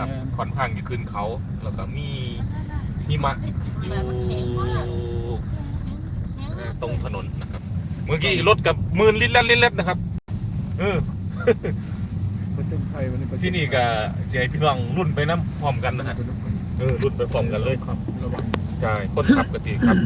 นะครับค่อนข้างจะขึ้นเขา แล้วก็มีหิมะอยู่เอ่อตรงถนนนะครับ เมื่อกี้รถกับหมื่นลิตรลิตรลิตรนะครับ เออ ประจนภัยวันนี้ประจที่นี่ก็จะให้พี่น้องรุ่นไปน้ำพร้อมกันนะฮะเออรุ่นไปพร้อมกันเลยครับระวังใช่คนขับก็จีครับ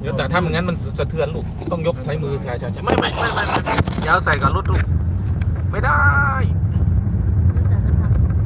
เดี๋ยวแต่ถ้าไม่งั้นมันสะเทือนลูกต้องยกใช้มือใช่ใช่ใช่ไม่ไม่ไม่ไม่ไม่อยาวใส่กับรถลูกไม่ได้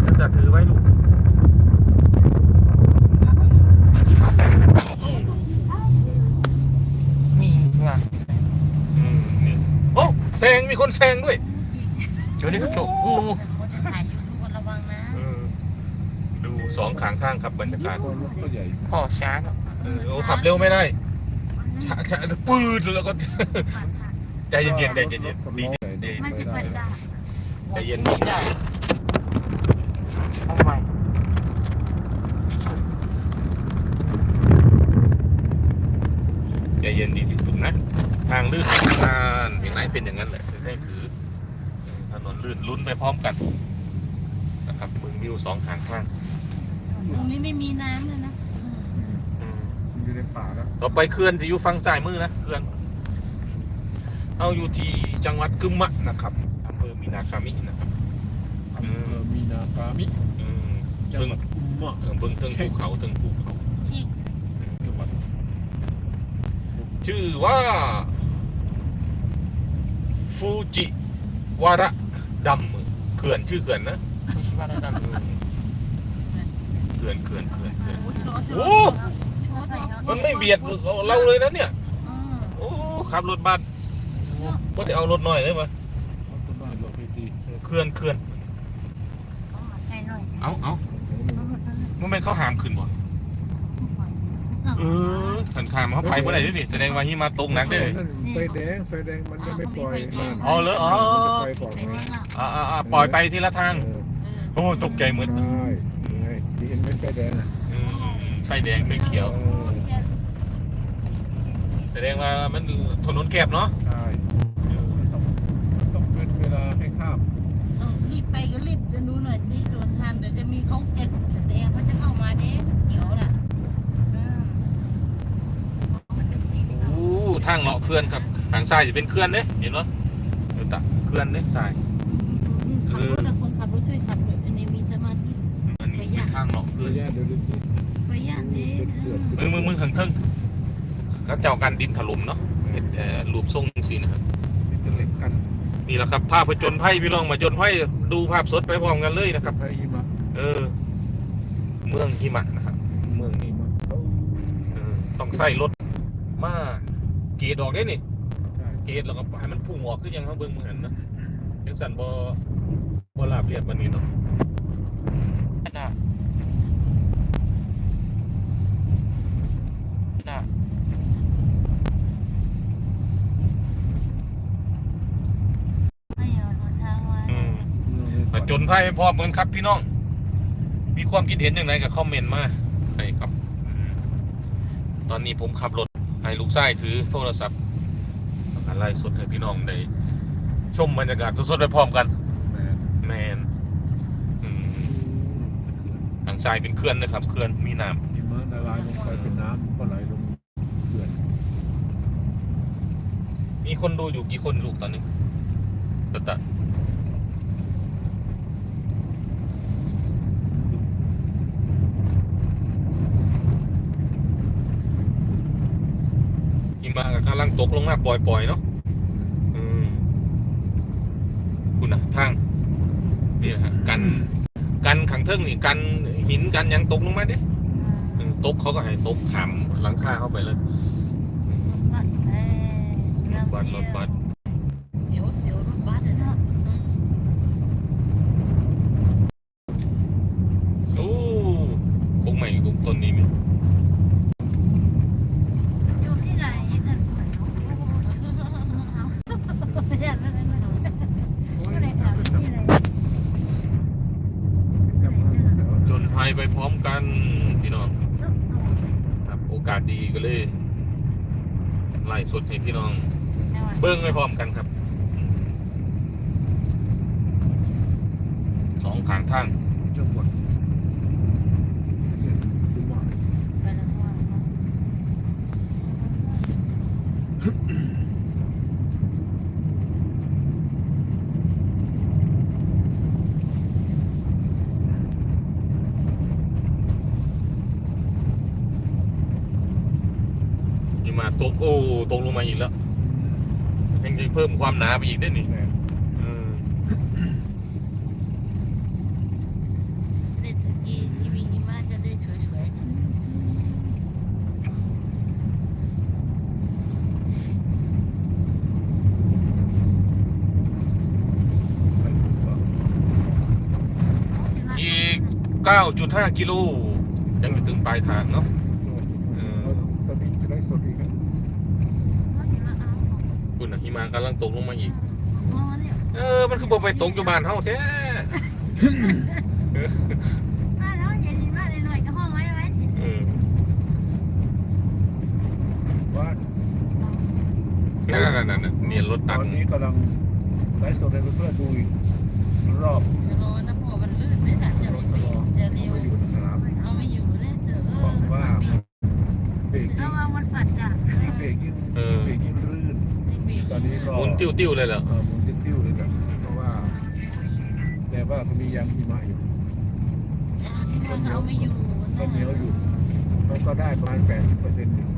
เดี๋ยวจะถือไว้ลูกนี่ไงอืมนี่โอ้แซ งมีคนแซงด้วยเดี๋ยวนี้กระจกโอ้ถ่ายยูทูบระวังนะเออดูสองข้างข้างครับบรรยากาศเพราะรถก็ใหญ่พ่อช้าเนอะเออโอ้ขับเร็วไม่ได้ช้าช้าปืดแล้วก็ใจเย็นๆใจเย็นๆดีดีมันจะเป็นได้ใจเย็นไม่ได้เอาใหม่ใจเย็นดีที่สุดนะ ทางลื่นนานอย่างไรเป็นอย่างนั้นแหละ ได้ถือถนนลื่นลุ้นไปพร้อมกันนะครับมึงวิวสองข้างข้างตรงนี้ไม่มีน้ำเลยนะอืมมันอยู่ในป่าแล้วต่อไปเขื่อนจะอยู่ฝั่งซ้ายมือนะเขื่อนเอาอยู่ที่จังหวัดกึมมะนะครับอำเภอมีนาคามินะครับอำเภอมีนากามิอืมจังเพิ่งหวัดอุมมะเออเพิ่งเทิงภูเขาเทิงภูเขาที่จังหวัดชื่อว่า ฟูจิวาระดัมเขื่อนชื่อเขื่อนนะไม่ใช่ว่าได้ดำอืมเขื่อนเขื่อนเขื่อนเขื่อนโอ้โอ้โหมันไม่เบียดเราเลยนะเนี่ยอืมโอ้ขับรถบัสก็จะเอารถหน่อยเลยมั้ยรถกระบะรถไฟตีเขื่อนเขื่อนให้หน่อยเอาเอามันเป็นเขาหามขึ้นบ่เออขันขามเขาไปเมื่อไหร่ด้วยนี่แสดงว่าหิมาตกหนักได้เลยนั่นไฟแดงไฟแดงมันยังไม่ปล่อยนั่นอ๋อเหรออ๋อไฟก่อนนะอ่าอ่าอ่าปล่อยไปทีละทางเออโอ้ตกใจเหมือนใช่ยังไงที่เห็นไหมไฟแดงอะอืมอืมอืมไฟแดงไฟเขียวเออแสดงว่ามันถนนแคบเนาะใช่ต้องต้องเป็นเวลาให้ข้ามรีบไปก็รีบจะดูหน่อยสิโดนทันเดี๋ยวจะมีเขาเก็บแดงเขาจะเข้ามาเด้เดี๋ยวน่ะอืมมันจะติด โอ้ ทางเลาะเขื่อนครับทางซ้ายจะเป็นเขื่อนเด้เห็นเนาะเดี๋ยวตะเขื่อนเด้ซ้ายขับรถนะคนขับรถช่วยขับรถอันนี้มีสมาธิอันนี้เป็นทางเลาะเขื่เดี๋อยนวเดี๋ยวดูสิไปย่านนี้มึงมึงมึงขังเทิงเขาเจ้ากันดินถล่มเนาะเฮ็ดเอ่อรูปทรงสีนะครับเป็นเหล็กกันนี่แหละครับภาพผจญภัยพี่น้องมาจนภัยดูภาพสดไปพร้อมกันเลยนะครับไฟหิมะเออ เมืองหิมะนะครับ เมืองนี้หิมะเออเออต้องใส่รถมา เกตออกได้นี่ใช่เกตแล้วก็ให้มันพุ่งออกขึ้นยังเขาเบิ่งเหมือนนะยังสั่นบ่บ่ราบเรียบวันนี้เนาะไม่ได้ไม่ได้ไม่เอาหนทางมาอืมผจญภัยพร้อมกันครับพี่น้อง มีความคิดเห็นอย่างไรกับคอมเมนต์มาให้ครับอืมตอนนี้ผมขับรถ ให้ลูกชายถือโทรศัพท์อะไรสดให้พี่น้องได้ชมบรรยากาศสดๆไปพร้อมกันแมนแมนอืมทางซ้ายเป็นเขื่อนนะครับเขื่อนมีน้หิมะละลายลงไปเป็นน้ำก็ไหลลงเขื่อนำมีคนดูอยู่กี่คนลูกตอนนี้ตะ มะกำลังตกลงมาปล่อยๆเนาะอืมคุณนะทางนี่นะฮะกัน กันขังเทิงนี่กันหินกันหยังตกลงมาเด้อืมตกเขาก็ให้ตกขามหลังคาเข้าไปเลยบัสเอ้ยรถบัสรถบัสเสียวเสียวรถบัสอะนะโอ้คงใหม่คงต้นนี้ไหม อยู่ที่ไหนกันไม่ได้ไม่ได้ไม่ได้ไม่ได้ถามที่ไหน กลับมาเดี๋ยว จนภัยไปพร้อมกันพี่น้องครับโอกาสดีก็เลยไล่ สดให้พี่น้อง เบิ้งไปพร้อมกันครับสองขางทางจังหวัด ตกโอ้ตกลง มาอีกแล้วยังจะเพิ่มความหนาไปอีกได้นี่แม่เออเล่นสกีที่มีหิมะจะได้สวยๆไปถูกต้องอีก 9.5 กิโลยังจะถึงปลายทางเนาะ เออ ตอนนี้จะได้สดอีกนะ คุณน่ะหิมะกำลังตกลงมาอีกเออ มันคือบ่ไปตกอยู่บ้านเฮาแท้เออว่านั่นนั่นนั่นนั่นเนียนรถตตัอกนนี้กำลังไลฟ์สดให้เพื่อนๆดูอีกรอบจะรอนะพ่อมันลื่นเลยค่ะจะไม่ปีจะเร็วไม่อยู่ในสนามเอาไม่อยู่เลยเจอเอบอกว่าอเบรกยิ่งเบรกยิ่งเออเบรกยิ่งลื่น ตอนนี้ก็หมุนติ้วๆเลยเหรอเออหมุนติ้วๆเลยกันเพราะว่า แต่ว่าก็มียางหิมะอยู่เอาไม่อยู่ก็เหนียวอยู่มันก็ได้ประมาณแปดสิบเปอร์เซ็นต์อยู่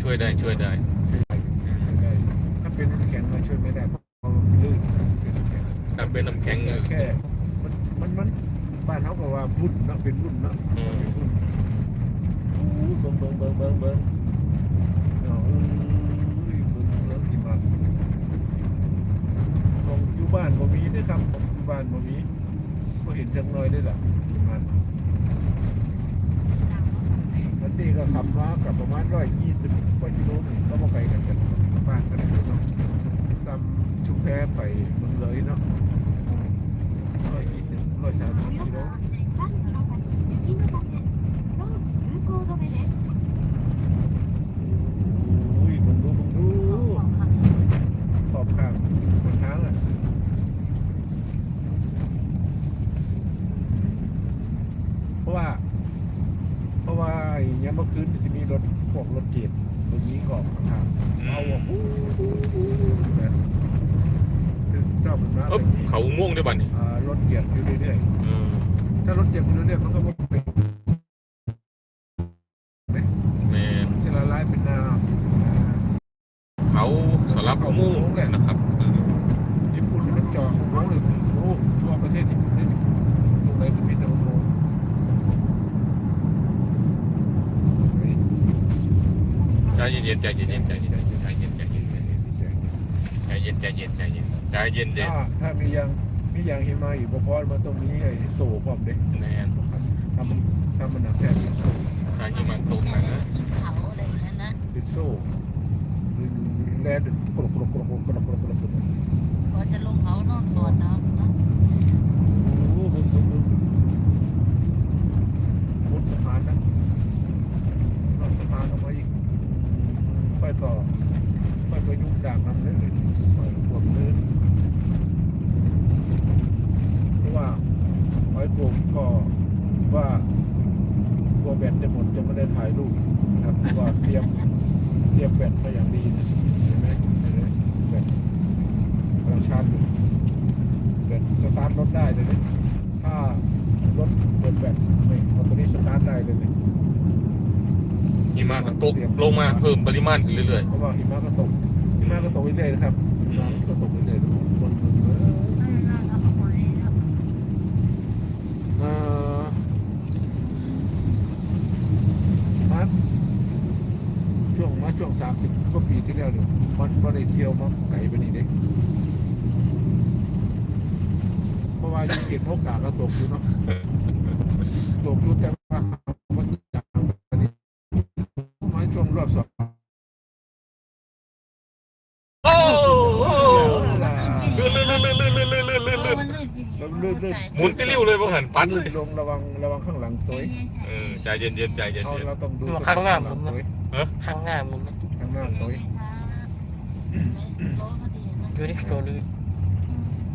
ช่วยได้ช่วยได้ใช่ได้ถ้าเป็นน้ำแข็งมาช่วยไม่ได้เพราะมันลื่นเป็นน้ำแข็ง ถ้าเป็นน้ำแข็งเออ แค่มันมันมันบ้านเขาบอกว่าวุ่นเนาะเป็นวุ่นเนาะอืม เป็นวุ่นอู้เบิ่งเบิ่งเบิ่งเบิ่งเบิ่งเนาะอู้ยเบิ่งแล้วที่มาข อยู่บ้านบ่มีเด้ครับของอยู่บ้านบ่มีก็เห็นจังน้อยได้ล่ะที่มันอันนี้ก็ขับมากับประมาณร้อยยี่สิบกว่ากิโลนี่ก็มาไปกันกันบ้านกันเนาะซ้ำชุมแพไปเมืองเลยเนาะร้อยยี่สิบร้อยสามสิบกิโลอุ้ยมึงดูมึงดูขอบข้างบนทางอะเพราะว่า เพราะว่าไอ้ยามเมื่อคืนจะมีรถพวกรถเกียรรถนี้เกาะข้างทางเอาอะอู้หูหูแบบถึงเศร้าเป็นมา เอ๊บแบบนี้เขาม่วงด้วยบัดนี่อ่ารถเกียรอยู่เรื่อยเออๆถ้ารถเกียรอยู่เรื่อยๆมันก็ไม่เป็นแม่นจะละลายเป็นน้ำเขาสลับม่วงนะครับเออญี่ปุ่นมันจอดโอ้โหเลยโอ้โหทั่วประเทศญี่ปุ่นนี่ตรงไหนก็มีแต่โอ้โหเฮ้ยใจเย็นๆใจเย็นๆใจเย็นๆใจเย็นๆใจเย็นๆ ใจเย็นใจเย็นใจเย็นใจเย็นเย็นถ้าถ้ามียางมียางหิมะอยู่เพอามาตรงนี้ไอ้โซ่ความเด็กแน่นทำทำมันหนักแค่เป็นโซ่ทางหิมะตกหนั้นะเขาอะไรนั่นนะเป็นโซ่แลนด์กรกกรกกรกกรกกรกกรกกรกพอจะลงเขาต้องถอดน้ำนะโอ้โหบนสะพานนะนอกสะพานออมาอีกค่อยต่อค่อยไปยุ่งด่างน้ำเลย ปิดแบตไม่เอาตัวนี้สตาร์ทได้เลยนะหิมะก็ตกลงมาเพิ่มปริมาณขึ้นเรื่อยเพราะว่าหิมะก็ตกหิมะก็ตกเรื่อยๆนะครับหิมะก็ตกเรื่อยๆทุกคนเออมาช่วงมาช่วงสามสิบกว่าปีที่แล้วเนี่ยมันก็ได้เที่ยวมาไกลไปนี่เด็กเพราะว่าอยู่เขตพกกาก็ตกอยู่เนาะ ตกอยู่แต่ว่ามันจากอันนี้มาช่วงรอบสองโอ้โหลื่นลื่นลื่นลื่นลื่นลื่นลื่นลื่นลื่นหมุนติ้วเลยพวกหันปัดเลยลงระวังระวังข้างหลังตัวเองเออใจเย็นเย็นๆใจเย็นเอาเย็นเราต้องดูข้างหน้าผมตัวนะเองข้างหน้ามึงนะข้างหน้าตัวเองยูนิฟโตเลย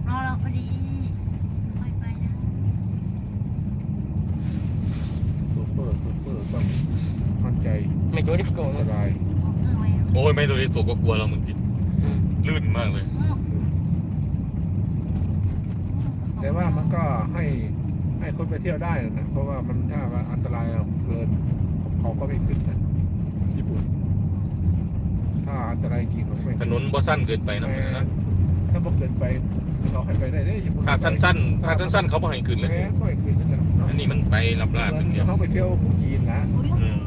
ซูเปอ ร์ซูเปอร์ต้องมั่นใจไม่ยูนิฟโตสนะบายโอ้ยไม่ตัวนี้ตัวก็กลัวเราเหมือนกันอืมลื่นมากเลย แต่ว่ามันก็ให้ให้คนไปเที่ยวได้นะเพราะว่ามันถ้าว่าอันตรายเกินเขาก็ไม่ขึ้นนะญี่ปุ่น ถ้าอันตรายจริงเขาไม่ถนนบ่สั้นเกินไปนะแม่นะถ้าบอกเกินไปเขาให้ไปได้ได้ญี่ปุ่นถ้าสั้นๆถ้าสั้นๆเขาบ่ให้ขึ้นเลยแม่ก็ให้ขึ้นนั่นแหละอั นนี้มันไปลับลาบเป็นเดียวเขาไปเที่ยวผู้จีนนะอืม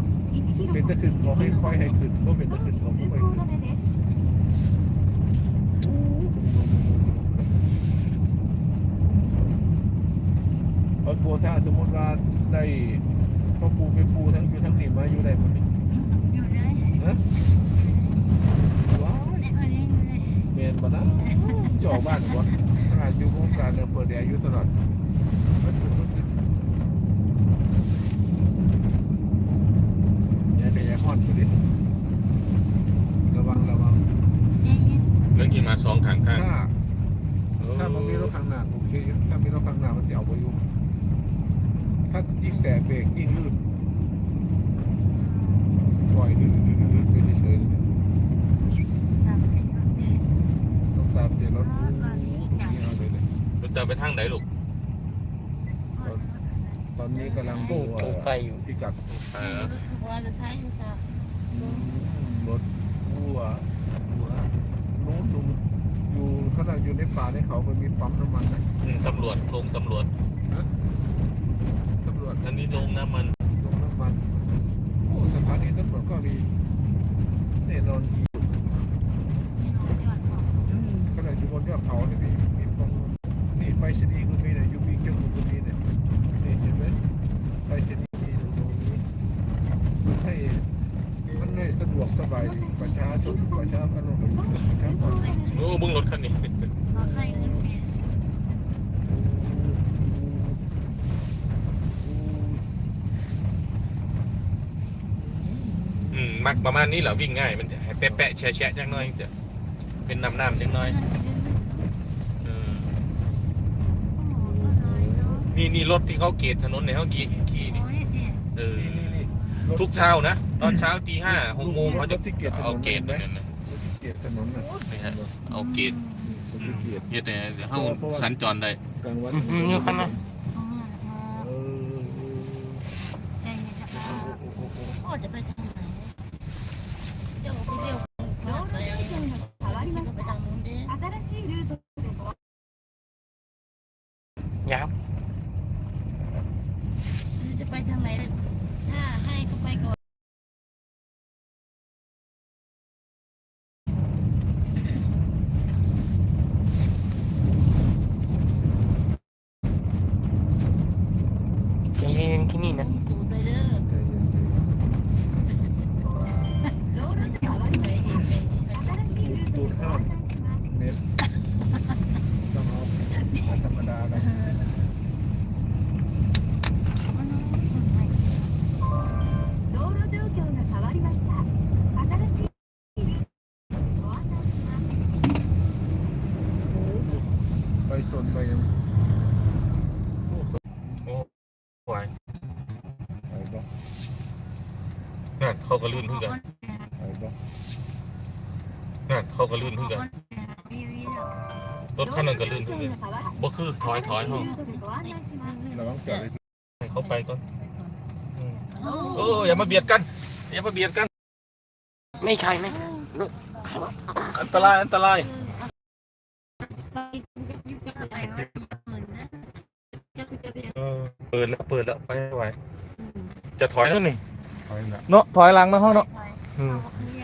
เป็นตะขึ้นเขาให้ค่อยให้ขึ้นก็เป็นตะขึ้นเขาไม่ค่อยขึ้นเพราะกลัวถ้าสมมติว่าได้พ่อปูไปปูทั้งอยู่ทั้งนี่มาอยู่ได้หมดนี่ฮะว้ายเมนบ่นะจ่อบ้านบ่ขนาดอยู่โครงการเนี่ยเปิดแอร์อยู่ตลอดมันขึ้นมันขึ้นอย่าไปอย่าฮอดอยู่ดิระวังระวัง เรื่องที่มาสองทางข้าง ถ้า ถ้ามันมีรถข้างหน้าโอเคอยู่ถ้ามีรถข้างหน้ามันจะเอาไปอยู่ถ้า ยิ่งแต่เบรกยิ่งลื่นปล่อยลื่นลื่นลื่นไปเฉยๆต้องตามเจรถอู้นี่เอาเลยเลยรถจะไปทางไหนลูกตอนนี้กำลังดูถูกไฟอยู่พิกัดเออหัวรถไทยอยู่กับอืมรถวัววัวนู้นดูอยู่ขนาดอยู่ในป่าในเขามันมีปั๊มน้ำมันนะตำรวจลงตำรวจ อันนี้ลงน้ำมันลงน้ำมันโอ้สถานีตำรวจก็มีแน่นอนดีขนาดอยู่บนยอดเขาเนี่ยมีมีตรงนี่ไปชนีย์ก็มีเนี่ยอยู่มีเกี่ยวกับก็มีเนี่ยนี่เห็นไหมไปชนีย์มีอยู่ตรงนี้มันให้มันให้สะดวกสบายดีประชาชนประชาชนประชาชน โอ้บึ้งรถคันนี้อืม มักประมาณนี้แหละวิ่งง่ายมันจะให้แปะๆแฉะๆจังน้อยจะเป็นน้ำน้ำๆจังน้อยเออนี่นี่รถที่เขาเกตถนนในเขาขี่ขี่นี่เออนี่นี่รถทุกเช้านะตอนเช้าตีห้าหกโมงเขาจะรถที่เกตถนนเอาเกตเห็นไหมนั่นนะรถที่เกียรติถนนน่ะนี่ฮะเอาเกตรถที่เกียรติเฮ็ดแต่เดี๋ยวเขาสัญจรได้กลางวันอือหือนี่คันนะ เออ พ่อจะไปทางไหนเจ้าไปเที่ยวไปไปทางนู้นเด้ ยับ จะไปทางไหนถ้าให้เขาไปก่อน ใจเย็ เขาก็ลื่นเพื่อกันนั่นเขาก็ลื่นเพื่อกันรถคันนั้นก็ลื่นเพื่อกันบ่คือถอยถอยห้องเขาไปก่อนเอออย่ามาเบียดกันอย่ามาเบียดกัน ไม่ใช่ไหมอันตรายอันตรายเปิดแล้วเปิดแล้วไปไหวจะถอยแล้วนี่ เนาะถอยหลังนะห้องเนาะอืมเ